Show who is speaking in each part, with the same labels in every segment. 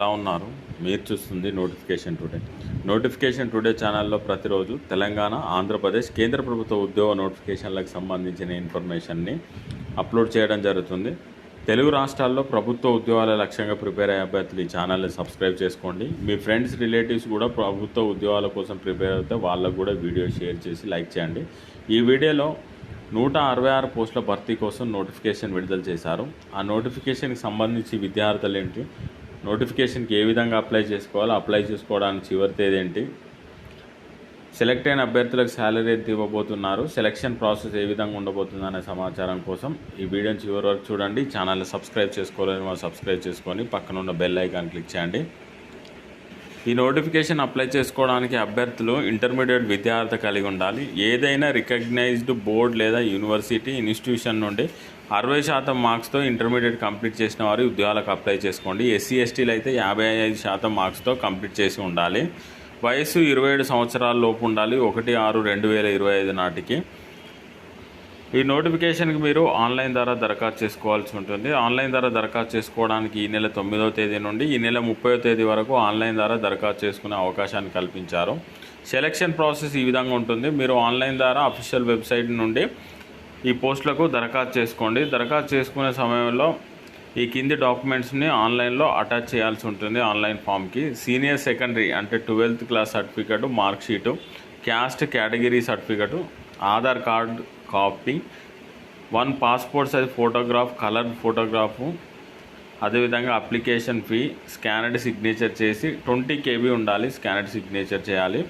Speaker 1: ఎలా ఉన్నారు. మీరు చూస్తుంది నోటిఫికేషన్ టుడే నోటిఫికేషన్ టుడే ఛానల్లో ప్రతిరోజు తెలంగాణ ఆంధ్రప్రదేశ్ కేంద్ర ప్రభుత్వ ఉద్యోగ నోటిఫికేషన్లకు సంబంధించిన ఇన్ఫర్మేషన్ని అప్లోడ్ చేయడం జరుగుతుంది. తెలుగు రాష్ట్రాల్లో ప్రభుత్వ ఉద్యోగాల లక్ష్యంగా ప్రిపేర్ అయ్యే అభ్యర్థులు ఈ ఛానల్ని సబ్స్క్రైబ్ చేసుకోండి. మీ ఫ్రెండ్స్ రిలేటివ్స్ కూడా ప్రభుత్వ ఉద్యోగాల కోసం ప్రిపేర్ అవుతే వాళ్ళకు కూడా వీడియో షేర్ చేసి లైక్ చేయండి. ఈ వీడియోలో నూట అరవై ఆరు పోస్టుల భర్తీ కోసం నోటిఫికేషన్ విడుదల చేశారు. ఆ నోటిఫికేషన్కి సంబంధించి విద్యార్థులు ఏంటి? నోటిఫికేషన్కి ఏ విధంగా అప్లై చేసుకోవాలో అప్లై చేసుకోవడానికి చివరి తేదీ ఏంటి? సెలెక్ట్ అయిన అభ్యర్థులకు శాలరీ ఎంత ఇవ్వబోతున్నారు? సెలక్షన్ ప్రాసెస్ ఏ విధంగా ఉండబోతుంది అనే సమాచారం కోసం ఈ వీడియోని చివరి వరకు చూడండి. ఛానల్ని సబ్స్క్రైబ్ చేసుకోవాలని వాళ్ళు సబ్స్క్రైబ్ చేసుకొని పక్కన ఉన్న బెల్ ఐకాన్ క్లిక్ చేయండి. ఈ నోటిఫికేషన్ అప్లై చేసుకోవడానికి అభ్యర్థులు ఇంటర్మీడియట్ విద్యార్థి కలిగి ఉండాలి. ఏదైనా రికగ్నైజ్డ్ బోర్డ్ లేదా యూనివర్సిటీ ఇన్స్టిట్యూషన్ నుండి అరవై శాతం మార్క్స్తో ఇంటర్మీడియట్ కంప్లీట్ చేసిన వారు ఉద్యోగాలకు అప్లై చేసుకోండి. ఎస్సీ ఎస్టీలు అయితే యాభై ఐదు శాతం మార్క్స్తో కంప్లీట్ చేసి ఉండాలి. వయసు ఇరవై ఏడు సంవత్సరాల లోపు ఉండాలి. ఒకటి ఆరు రెండు వేల ఇరవై ఐదు నాటికి. ఈ నోటిఫికేషన్కి మీరు ఆన్లైన్ ద్వారా దరఖాస్తు చేసుకోవాల్సి ఉంటుంది. ఆన్లైన్ ద్వారా దరఖాస్తు చేసుకోవడానికి ఈ నెల తొమ్మిదవ తేదీ నుండి ఈ నెల ముప్పైవ తేదీ వరకు ఆన్లైన్ ద్వారా దరఖాస్తు చేసుకునే అవకాశాన్ని కల్పించారు. సెలక్షన్ ప్రాసెస్ ఈ విధంగా ఉంటుంది. మీరు ఆన్లైన్ ద్వారా అఫీషియల్ వెబ్సైట్ నుండి ఈ పోస్టులకు దరఖాస్తు చేసుకోండి. దరఖాస్తు చేసుకునే సమయంలో ఈ కింది డాక్యుమెంట్స్ని ఆన్లైన్లో అటాచ్ చేయాల్సి ఉంటుంది ఆన్లైన్ ఫామ్కి. సీనియర్ సెకండరీ అంటే twelfth class certificate marksheet caste category certificate Aadhaar card copy one passport size photograph colour photograph అదేవిధంగా అప్లికేషన్ ఫీ స్కానర్డ్ సిగ్నేచర్ చేసి ట్వంటీ కేబీ ఉండాలి స్కానర్డ్ సిగ్నేచర్ చేయాలి.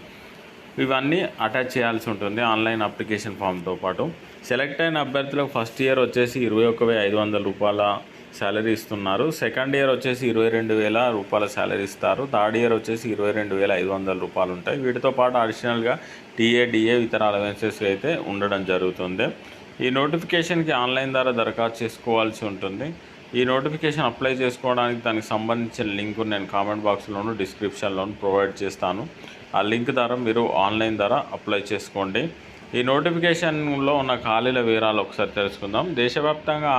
Speaker 1: ఇవన్నీ అటాచ్ చేయాల్సి ఉంటుంది ఆన్లైన్ అప్లికేషన్ ఫామ్తో పాటు. సెలెక్ట్ అయిన అభ్యర్థులకు ఫస్ట్ ఇయర్ వచ్చేసి ఇరవై ఒక్క వెయ్యి ఐదు వందల రూపాయల శాలరీ ఇస్తున్నారు. సెకండ్ ఇయర్ వచ్చేసి ఇరవై రెండు వేల రూపాయల శాలరీ ఇస్తారు. థర్డ్ ఇయర్ వచ్చేసి ఇరవై రెండు వేల ఐదు వందల రూపాయలు ఉంటాయి. వీటితో పాటు అడిషనల్గా టీఏ డిఏ ఇతర అలవెన్సెస్ అయితే ఉండడం జరుగుతుంది. ఈ నోటిఫికేషన్కి ఆన్లైన్ ద్వారా దరఖాస్తు చేసుకోవాల్సి ఉంటుంది. ఈ నోటిఫికేషన్ అప్లై చేసుకోవడానికి దానికి సంబంధించిన లింక్ నేను కామెంట్ బాక్స్లోను డిస్క్రిప్షన్లోను ప్రొవైడ్ చేస్తాను. ఆ లింక్ ద్వారా మీరు ఆన్లైన్ ద్వారా అప్లై చేసుకోండి. ఈ నోటిఫికేషన్లో ఉన్న ఖాళీల వివరాలు ఒకసారి తెలుసుకుందాం. దేశవ్యాప్తంగా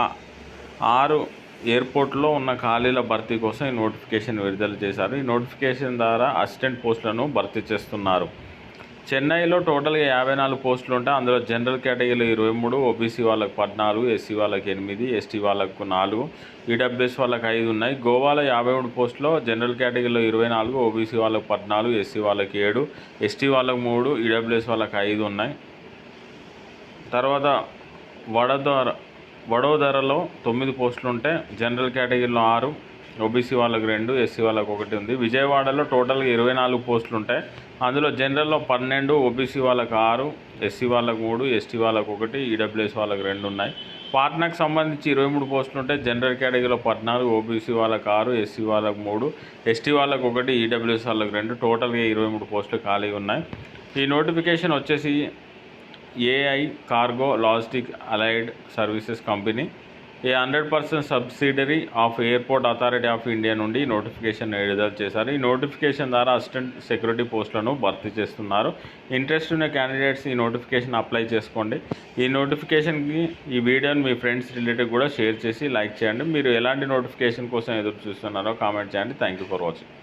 Speaker 1: ఆరు ఎయిర్పోర్ట్లో ఉన్న ఖాళీల భర్తీ కోసం ఈ నోటిఫికేషన్ విడుదల చేశారు. ఈ నోటిఫికేషన్ ద్వారా అసిస్టెంట్ పోస్టులను భర్తీ చేస్తున్నారు. చెన్నైలో టోటల్గా యాభై నాలుగు పోస్టులు ఉంటాయి. అందులో జనరల్ కేటగిరీలో ఇరవై మూడు ఓబీసీ వాళ్ళకి పద్నాలుగు ఎస్సీ వాళ్ళకి ఎనిమిది ఎస్టీ వాళ్ళకు నాలుగు ఈడబ్ల్యూఎస్ వాళ్ళకి ఐదు ఉన్నాయి. గోవాలో యాభై మూడు పోస్టులో జనరల్ కేటగిరీలో ఇరవై నాలుగు ఓబీసీ వాళ్ళకి పద్నాలుగు ఎస్సీ వాళ్ళకి ఏడు ఎస్టీ వాళ్ళకి మూడు ఈడబ్ల్యూఎస్ వాళ్ళకి ఐదు ఉన్నాయి. తర్వాత వడోదర వడోదరలో తొమ్మిది పోస్టులు ఉంటే జనరల్ కేటగిరీలో ఆరు ఓబీసీ వాళ్ళకి రెండు ఎస్సీ వాళ్ళకి ఒకటి ఉంది. విజయవాడలో టోటల్గా ఇరవై నాలుగు పోస్టులు ఉంటాయి అందులో జనరల్లో పన్నెండు ఓబీసీ వాళ్ళకి ఆరు ఎస్సీ వాళ్ళకు మూడు ఎస్టీ వాళ్ళకు ఒకటి ఈడబ్ల్యూఎస్ వాళ్ళకి రెండు ఉన్నాయి. పాట్నాకు సంబంధించి ఇరవై మూడు పోస్టులు ఉంటాయి జనరల్ కేటగిరీలో పద్నాలుగు ఓబీసీ వాళ్ళకి ఆరు ఎస్సీ వాళ్ళకు మూడు ఎస్టీ వాళ్ళకు ఒకటి ఈడబ్ల్యూఎస్ వాళ్ళకి రెండు. టోటల్గా ఇరవై మూడు పోస్టులు ఖాళీగా ఉన్నాయి. ఈ నోటిఫికేషన్ వచ్చేసి AI cargo logistic allied services company a hundred percent subsidiary of airport authority of India నుండి నోటిఫికేషన్ విడుదల చేశారు. ఈ నోటిఫికేషన్ ద్వారా అసిస్టెంట్ సెక్యూరిటీ పోస్టులను భర్తీ చేస్తున్నారు. ఇంట్రెస్ట్ ఉన్న క్యాండిడేట్స్ ఈ నోటిఫికేషన్ అప్లై చేసుకోండి. ఈ నోటిఫికేషన్కి ఈ వీడియోని మీ ఫ్రెండ్స్ రిలేటివ్ కూడా షేర్ చేసి లైక్ చేయండి. మీరు ఎలాంటి నోటిఫికేషన్ కోసం ఎదురు చూస్తున్నారో కామెంట్ చేయండి. Thank you for watching